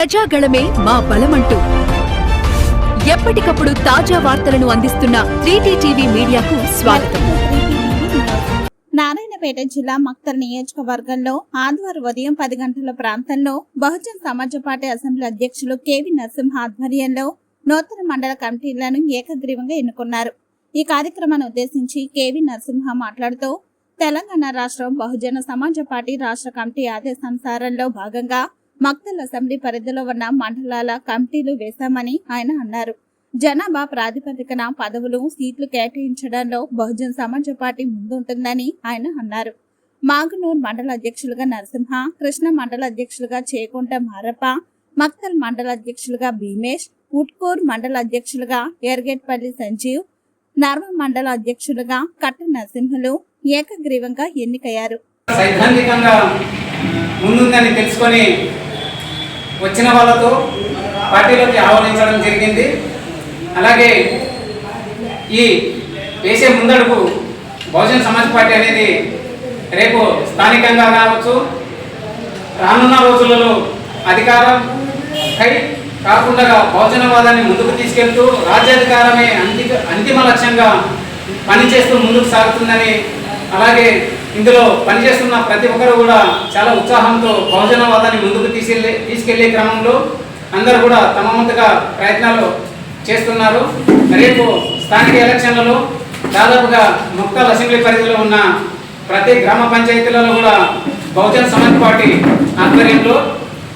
ప్రజాగళమే మా బలమంటూ. ఎప్పటికప్పుడు తాజా వార్తలను అందిస్తున్న త్రీటీ టీవీ మీడియాకు స్వాగతం. నారాయణపేట జిల్లా మక్తల్ నియోజకవర్గంలో ఆదివారం ఉదయం పది గంటల ప్రాంతంలో బహుజన్ సమాజ్ పార్టీ అసెంబ్లీ అధ్యక్షులు కేవి నరసింహ ఆధ్వర్యంలో నూతన మండల కమిటీలను ఏకగ్రీవంగా ఎన్నుకున్నారు. ఈ కార్యక్రమాన్ని ఉద్దేశించి కేవి నరసింహ మాట్లాడుతూ తెలంగాణ రాష్ట్రం బహుజన సమాజ పార్టీ రాష్ట్ర కమిటీ ఆదేశానుసారంలో భాగంగా మక్తల్ అసెంబ్లీ పరిధిలో ఉన్న మండలాల కమిటీలు వేశామని ఆయన అన్నారు. జనాభా ప్రాతిపదికన పదవులు సీట్లు కేటాయించడంలో బహుజన్ సమాజ్ పార్టీ ముందుంటుందని ఆయన అన్నారు. మాగనూర్ మండల అధ్యక్షులుగా నరసింహ కృష్ణ మండల అధ్యక్షులుగా చేకుంట మారప్ప మక్తల్ మండల అధ్యక్షులుగా భీమేష్ ఉట్కూర్ మండల అధ్యక్షులుగా ఎర్గేట్పల్లి సంజీవ్ నర్వ మండల అధ్యక్షులుగా కట్ట నరసింహులు ఏకగ్రీవంగా ఎన్నికయ్యారు. సైద్ధాంతికంగా ముందుందని తెలుసుకొని వచ్చిన వాళ్ళతో పార్టీలోకి ఆహ్వానించడం జరిగింది. అలాగే ఈ వేసే ముందడుగు బహుజన్ సమాజ్ పార్టీ అనేది రేపు స్థానికంగా కావచ్చు రానున్న రోజులలో అధికారం కై కాకుండా బహుజనవాదాన్ని ముందుకు తీసుకెళ్తూ రాజ్యాధికారమే అంతిక అంతిమ లక్ష్యంగా పనిచేస్తూ ముందుకు సాగుతుందని అలాగే ఇందులో పనిచేస్తున్న ప్రతి ఒక్కరు కూడా చాలా ఉత్సాహంతో బహుజనవాదాన్ని ముందుకు తీసుకెళ్ళే తీసుకెళ్ళే క్రమంలో అందరూ కూడా తమ వంతుగా ప్రయత్నాలు చేస్తున్నారు. రేపు స్థానిక ఎలక్షన్లలో దాదాపుగా ముక్తల్ అసెంబ్లీ పరిధిలో ఉన్న ప్రతి గ్రామ పంచాయతీలలో కూడా బహుజన్ సమాజ్ పార్టీ ఆధ్వర్యంలో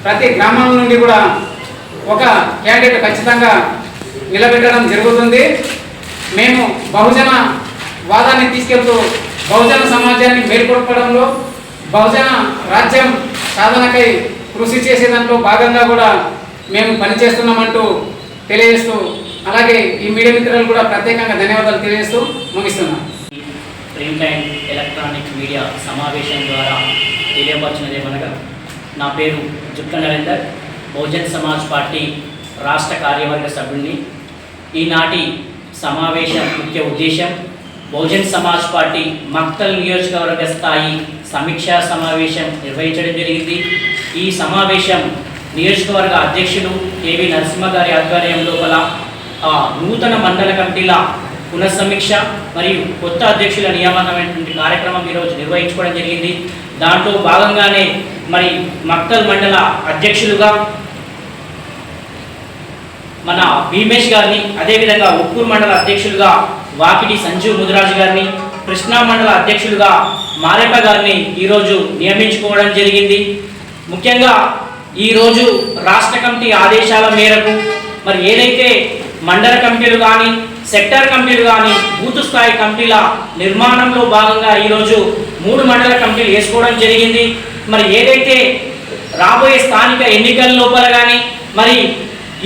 ప్రతి గ్రామం నుండి కూడా ఒక క్యాండిడేట్ ఖచ్చితంగా నిలబెట్టడం జరుగుతుంది. మేము బహుజన వాదాన్ని తీసుకెళ్తూ బహుజన సమాజాన్ని మేల్కొల్పడంలో బహుజన రాజ్యం సాధనకై కృషి చేసే దాంట్లో భాగంగా కూడా మేము పనిచేస్తున్నామంటూ తెలియజేస్తూ అలాగే ఈ మీడియా మిత్రులు కూడా ప్రత్యేకంగా ధన్యవాదాలు తెలియజేస్తూ ముగిస్తున్నాం. ప్రింట్ అండ్ ఎలక్ట్రానిక్ మీడియా సమావేశం ద్వారా తెలియపరిచినదేమనగా నా పేరు జుట్ల నరేందర్ బహుజన్ సమాజ్ పార్టీ రాష్ట్ర కార్యవర్గ సభ్యుడిని. ఈనాటి సమావేశం ముఖ్య ఉద్దేశం బహుజన్ సమాజ్ పార్టీ మక్తల్ నియోజకవర్గ స్థాయి సమీక్షా సమావేశం నిర్వహించడం జరిగింది. ఈ సమావేశం నియోజకవర్గ అధ్యక్షులు కేవి నరసింహ గారి ఆధ్వర్యం లోపల ఆ నూతన మండల కమిటీల పునఃసమీక్ష మరియు కొత్త అధ్యక్షుల నియామకమైనటువంటి కార్యక్రమం ఈరోజు నిర్వహించుకోవడం జరిగింది. దాంట్లో భాగంగానే మరి మక్తల్ మండల అధ్యక్షులుగా మన భీమేష్ గారిని అదేవిధంగా ఉప్పూరు మండల అధ్యక్షులుగా వాకిటి సంజీవ్ ముదిరాజు గారిని కృష్ణా మండల అధ్యక్షులుగా మారేప గారిని ఈరోజు నియమించుకోవడం జరిగింది. ముఖ్యంగా ఈరోజు రాష్ట్ర కమిటీ ఆదేశాల మేరకు మరి ఏదైతే మండల కమిటీలు కానీ సెక్టర్ కమిటీలు కానీ బూత్ స్థాయి కమిటీల నిర్మాణంలో భాగంగా ఈరోజు మూడు మండల కమిటీలు వేసుకోవడం జరిగింది. మరి ఏదైతే రాబోయే స్థానిక ఎన్నికల లోపల కానీ మరి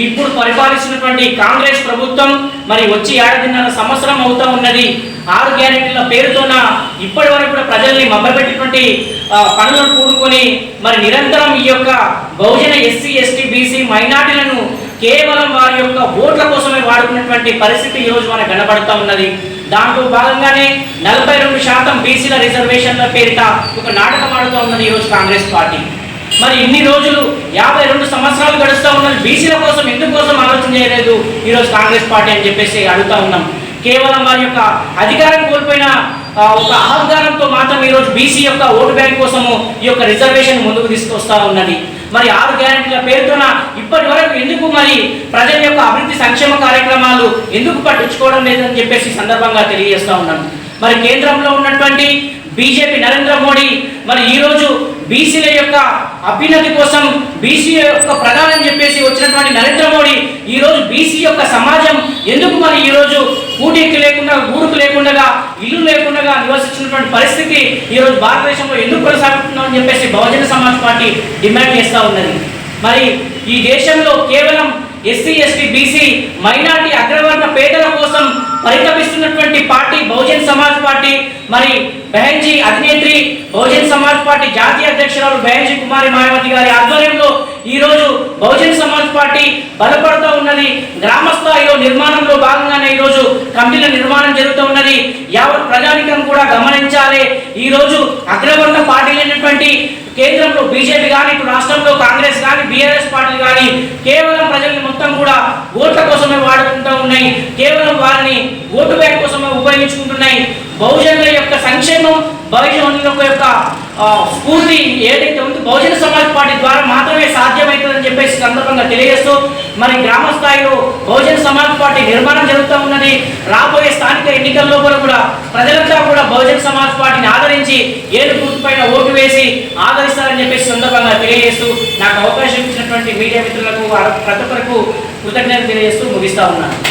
ఇప్పుడు పరిపాలిస్తున్నటువంటి కాంగ్రెస్ ప్రభుత్వం మరి వచ్చి ఏడాదిన్నర సంవత్సరం అవుతా ఉన్నది. ఆరు గ్యారెంటీల పేరుతోన ఇప్పటి వరకు కూడా ప్రజల్ని మభ్యపెట్టినటువంటి పనులను కూడుకొని మరి నిరంతరం ఈ యొక్క బహుజన ఎస్సీ ఎస్టీ బీసీ మైనార్టీలను కేవలం వారి యొక్క ఓట్ల కోసమే వాడుకున్నటువంటి పరిస్థితి ఈరోజు మనకు కనబడుతూ ఉన్నది. దాంట్లో భాగంగానే నలభై రెండు శాతం బీసీల రిజర్వేషన్ల పేరిట ఒక నాటకం ఆడుతూ ఉన్నది ఈరోజు కాంగ్రెస్ పార్టీ. మరి ఇన్ని రోజులు యాభై రెండు సంవత్సరాలు గడుస్తూ ఉన్నది బీసీల కోసం ఎందుకోసం ఆలోచన చేయలేదు? ఈరోజు కాంగ్రెస్ పార్టీ అని చెప్పేసి అడుగుతా ఉన్నాం. కేవలం వారి యొక్క అధికారం కోల్పోయిన ఒక ఆహ్వానంతో మాత్రం ఈరోజు బీసీ యొక్క ఓటు బ్యాంక్ కోసము ఈ యొక్క రిజర్వేషన్ ముందుకు తీసుకొస్తా ఉన్నది. మరి ఆరు గ్యారెంటీల పేరుతోన ఇప్పటి వరకు ఎందుకు మరి ప్రజల యొక్క అభివృద్ధి సంక్షేమ కార్యక్రమాలు ఎందుకు పట్టించుకోవడం లేదని చెప్పేసి సందర్భంగా తెలియజేస్తా ఉన్నాను మరి కేంద్రంలో ఉన్నటువంటి బీజేపీ నరేంద్ర మోడీ మరి ఈరోజు బీసీల యొక్క అభ్యున్నతి కోసం బీసీ యొక్క ప్రధానం చెప్పేసి వచ్చినటువంటి నరేంద్ర మోడీ ఈరోజు బీసీ యొక్క సమాజం ఎందుకు మరి ఈరోజు కూటీకి లేకుండా ఊరుకు లేకుండా ఇల్లు లేకుండా నివసించినటువంటి పరిస్థితి ఈరోజు భారతదేశంలో ఎందుకు కొనసాగుతుందని చెప్పేసి బహుజన సమాజ్ పార్టీ డిమాండ్ చేస్తూ ఉన్నది. మరి ఈ దేశంలో కేవలం ఎస్సీ ఎస్టీ బీసీ మైనార్టీ అగ్రవర్ణ పేదల కోసం పరితపిస్తున్నటువంటి పార్టీ బహుజన్ సమాజ్ పార్టీ మరి బెహన్జీ అధినేత్రి బహుజన్ సమాజ్ పార్టీ జాతీయ అధ్యక్షురాలు బెహన్జీ కుమారి మాయావతి గారి ఆధ్వర్యంలో ఈ రోజు బహుజన్ సమాజ్ పార్టీ బలపడుతూ ఉన్నది. గ్రామ స్థాయిలో నిర్మాణంలో భాగంగానే ఈ రోజు కమిటీల నిర్మాణం జరుగుతూ ఉన్నది. యావత్ ప్రజానికం కూడా గమనించాలి. ఈ రోజు అగ్రవర్ణ పార్టీలైనటువంటి కేంద్రంలో బీజేపీ కానీ ఇటు రాష్ట్రంలో కాంగ్రెస్ కానీ బీఆర్ఎస్ పార్టీలు కానీ కేవలం ప్రజల్ని మొత్తం కూడా ఓట్ల కోసమే కేవలం వారిని ఓటు బ్యాంక్ కోసమే ఉపయోగించుకుంటున్నాయి. బహుజనుల యొక్క సంక్షేమం బహుజనుల యొక్క స్ఫూర్తి ఏదైతే ఉందో బహుజన సమాజ్ పార్టీ ద్వారా మాత్రమే సాధ్యమవుతుందని చెప్పేసి సందర్భంగా తెలియజేస్తూ మరి గ్రామ స్థాయిలో బహుజన సమాజ్ పార్టీ నిర్మాణం జరుగుతూ ఉన్నది. రాబోయే స్థానిక ఎన్నికల్లో కూడా కూడా ప్రజలంతా కూడా బహుజన సమాజ్ పార్టీని ఆదరించి ఏడు గుర్తు పైన ఓటు వేసి ఆదరిస్తారని చెప్పేసి సందర్భంగా తెలియజేస్తూ నాకు అవకాశం ఇచ్చినటువంటి మీడియా మిత్రులకు ప్రతి ఒక్కరికి కృతజ్ఞతలు తెలియజేస్తూ ముగిస్తా ఉన్నాను.